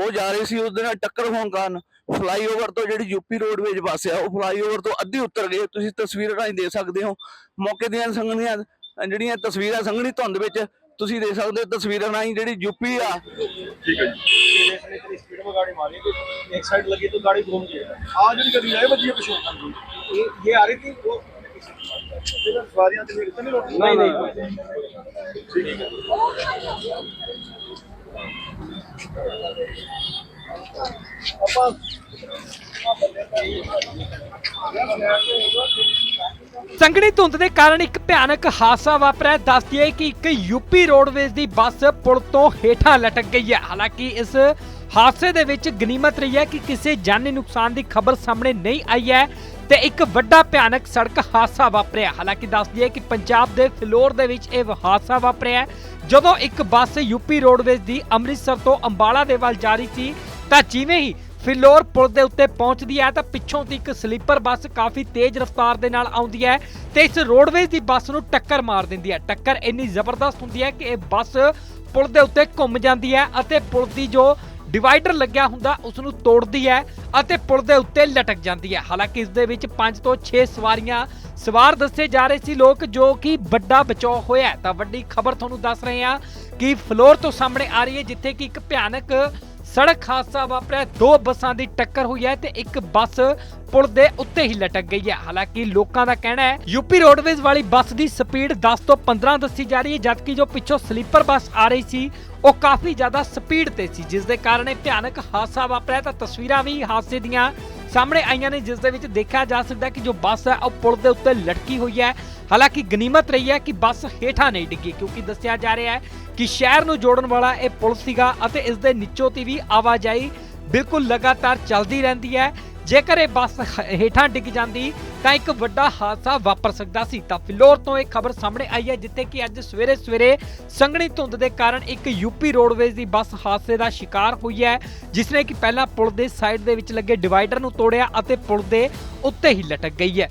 ਉਹ ਜਾ ਰਹੇ ਸੀ ਉਹਦੇ ਨਾਲ ਟੱਕਰ ਹੋਣ ਕਾਰਨ ਫਲਾਈਓਵਰ ਤੋਂ ਜਿਹੜੀ ਯੂਪੀ ਰੋਡਵੇਜ ਬੱਸ ਉਹ ਫਲਾਈਓਵਰ ਤੋਂ ਅੱਧੀ ਉਤਰ ਗਈ ਤੁਸੀਂ ਤਸਵੀਰਾਂ ਰਾਹੀਂ ਦੇ ਸਕਦੇ ਹੋ। ਮੌਕੇ ਦੀਆਂ ਸੰਗਣੀਆਂ ਜਿਹੜੀਆਂ ਤਸਵੀਰਾਂ ਸੰਗਣੀ ਧੁੰਦ ਵਿੱਚ ਤੁਸੀਂ ਦੇਖ ਸਕਦੇ ਹੋ। ਤਸਵੀਰਾਂ ਰਾਹੀਂ ਜਿਹੜੀ ਯੂਪੀ ਆ। ਠੀਕ ਹੈ ਜੀ। ਸੰਘਣੀ ਧੁੰਦ ਦੇ ਕਾਰਨ ਇੱਕ ਭਿਆਨਕ ਹਾਦਸਾ ਵਾਪਰਿਆ। ਦੱਸ ਦਈਏ ਕਿ ਇੱਕ ਯੂਪੀ ਰੋਡਵੇਜ਼ ਦੀ ਬੱਸ ਪੁਲ ਤੋਂ ਹੇਠਾਂ ਲਟਕ ਗਈ ਹੈ। ਹਾਲਾਂਕਿ ਇਸ ਹਾਦਸੇ ਦੇ ਵਿੱਚ ਗਨੀਮਤ ਰਹੀ ਹੈ ਕਿ ਕਿਸੇ ਜਾਨੀ ਨੁਕਸਾਨ ਦੀ ਖਬਰ ਸਾਹਮਣੇ ਨਹੀਂ ਆਈ ਹੈ ਤੇ ਇੱਕ ਵੱਡਾ ਭਿਆਨਕ ਸੜਕ ਹਾਦਸਾ ਵਾਪਰਿਆ। ਹਾਲਾਂਕਿ ਦੱਸਦੀ ਹੈ ਕਿ ਪੰਜਾਬ ਦੇ ਫਿਲੌਰ ਦੇ ਵਿੱਚ ਇਹ ਹਾਦਸਾ ਵਾਪਰਿਆ ਜਦੋਂ ਇੱਕ ਬੱਸ ਯੂਪੀ ਰੋਡਵੇਜ਼ ਦੀ ਅੰਮ੍ਰਿਤਸਰ ਤੋਂ ਅੰਬਾਲਾ ਦੇ ਵੱਲ ਜਾ ਰਹੀ ਸੀ ਤਾਂ ਜਿਵੇਂ ਹੀ ਫਿਲੌਰ ਪੁਲ ਦੇ ਉੱਤੇ ਪਹੁੰਚਦੀ ਹੈ ਤਾਂ ਪਿੱਛੋਂ ਦੀ ਇੱਕ ਸਲੀਪਰ ਬੱਸ ਕਾਫੀ ਤੇਜ਼ ਰਫ਼ਤਾਰ ਦੇ ਨਾਲ ਆਉਂਦੀ ਹੈ ਤੇ ਇਸ ਰੋਡਵੇਜ਼ ਦੀ ਬੱਸ ਨੂੰ ਟੱਕਰ ਮਾਰ ਦਿੰਦੀ ਹੈ। ਟੱਕਰ ਇੰਨੀ ਜ਼ਬਰਦਸਤ ਹੁੰਦੀ ਹੈ ਕਿ ਇਹ ਬੱਸ ਪੁਲ ਦੇ ਉੱਤੇ ਘੁੰਮ ਜਾਂਦੀ ਹੈ ਅਤੇ ਪੁਲ ਦੀ ਜੋ ਡਿਵਾਈਡਰ ਲੱਗਿਆ ਹੁੰਦਾ ਉਸ ਨੂੰ ਤੋੜਦੀ ਹੈ ਅਤੇ ਪੁਲ ਦੇ ਉੱਤੇ ਲਟਕ ਜਾਂਦੀ ਹੈ। ਹਾਲਾਂਕਿ ਇਸ ਦੇ ਵਿੱਚ 5 ਤੋਂ 6 ਸਵਾਰੀਆਂ ਸਵਾਰ ਦੱਸੇ ਜਾ ਰਹੇ ਸੀ ਲੋਕ ਜੋ ਕਿ ਵੱਡਾ ਬਚਾਅ ਹੋਇਆ ਤਾਂ ਵੱਡੀ ਖਬਰ ਤੁਹਾਨੂੰ ਦੱਸ ਰਹੇ ਹਾਂ ਕਿ ਫਲੋਰ ਤੋਂ ਸਾਹਮਣੇ ਆ ਰਹੀ ਹੈ ਜਿੱਥੇ ਕਿ ਇੱਕ ਭਿਆਨਕ ਸੜਕ ਹਾਦਸਾ ਵਾਪਰਿਆ, ਦੋ ਬੱਸਾਂ ਦੀ ਟੱਕਰ ਹੋਈ ਹੈ ਤੇ ਇੱਕ ਬੱਸ ਪੁਲ ਦੇ ਉੱਤੇ ਹੀ ਲਟਕ ਗਈ ਹੈ। ਹਾਲਾਂਕਿ ਲੋਕਾਂ ਦਾ ਕਹਿਣਾ ਹੈ, ਯੂਪੀ ਰੋਡਵੇਜ਼ ਵਾਲੀ ਬੱਸ ਦੀ ਸਪੀਡ 10 ਤੋਂ 15 ਦੱਸੀ ਜਾ ਰਹੀ ਹੈ, ਜਦਕਿ ਜੋ ਪਿੱਛੋਂ ਸਲੀਪਰ ਬੱਸ ਆ ਰਹੀ ਸੀ, ਉਹ ਕਾਫੀ ਜ਼ਿਆਦਾ ਸਪੀਡ ਤੇ ਸੀ, ਜਿਸ ਦੇ ਕਾਰਨ ਇਹ ਭਿਆਨਕ ਹਾਦਸਾ ਵਾਪਰਿਆ। ਤਾਂ ਤਸਵੀਰਾਂ ਵੀ ਹਾਦਸੇ ਦੀਆਂ ਸਾਹਮਣੇ ਆਈਆਂ ਨੇ, ਜਿਸ ਦੇ ਵਿੱਚ ਦੇਖਿਆ ਜਾ ਸਕਦਾ ਕਿ ਜੋ ਬੱਸ ਹੈ, ਉਹ ਪੁਲ ਦੇ ਉੱਤੇ ਲਟਕੀ ਹੋਈ ਹੈ। ਹਾਲਾਂਕਿ ਗਨੀਮਤ ਰਹੀ ਹੈ ਕਿ ਬੱਸ ਹੇਠਾਂ ਨਹੀਂ ਡਿੱਗੀ, ਕਿਉਂਕਿ ਦੱਸਿਆ ਜਾ ਰਿਹਾ ਹੈ ਕਿ ਸ਼ਹਿਰ ਨੂੰ ਜੋੜਨ ਵਾਲਾ ਇਹ ਪੁਲ ਸੀਗਾ ਅਤੇ ਇਸ ਦੇ ਨੀਚੋਂ ਦੀ ਵੀ ਆਵਾਜਾਈ ਬਿਲਕੁਲ ਲਗਾਤਾਰ ਚੱਲਦੀ ਰਹਿੰਦੀ ਹੈ। ਜੇਕਰ ਇਹ ਬੱਸ ਹੇਠਾਂ ਡਿੱਗ ਜਾਂਦੀ, ਤਾਂ ਇੱਕ ਵੱਡਾ ਹਾਦਸਾ ਵਾਪਰ ਸਕਦਾ ਸੀ। ਤਾਂ ਫਿਲੌਰ ਤੋਂ ਇਹ ਖਬਰ ਸਾਹਮਣੇ ਆਈ ਹੈ, ਜਿੱਥੇ ਕਿ ਅੱਜ ਸਵੇਰੇ ਸਵੇਰੇ ਸੰਘਣੀ ਧੁੰਦ ਦੇ ਕਾਰਨ ਇੱਕ ਯੂਪੀ ਰੋਡਵੇਜ਼ ਦੀ ਬੱਸ ਹਾਦਸੇ ਦਾ ਸ਼ਿਕਾਰ ਹੋਈ ਹੈ ਜਿਸ ਨੇ ਕਿ ਪਹਿਲਾਂ ਪੁਲ ਦੇ ਸਾਈਡ ਦੇ ਵਿੱਚ ਲੱਗੇ ਡਿਵਾਈਡਰ ਨੂੰ ਤੋੜਿਆ ਅਤੇ ਪੁਲ ਦੇ ਉੱਤੇ ਹੀ ਲਟਕ ਗਈ ਹੈ।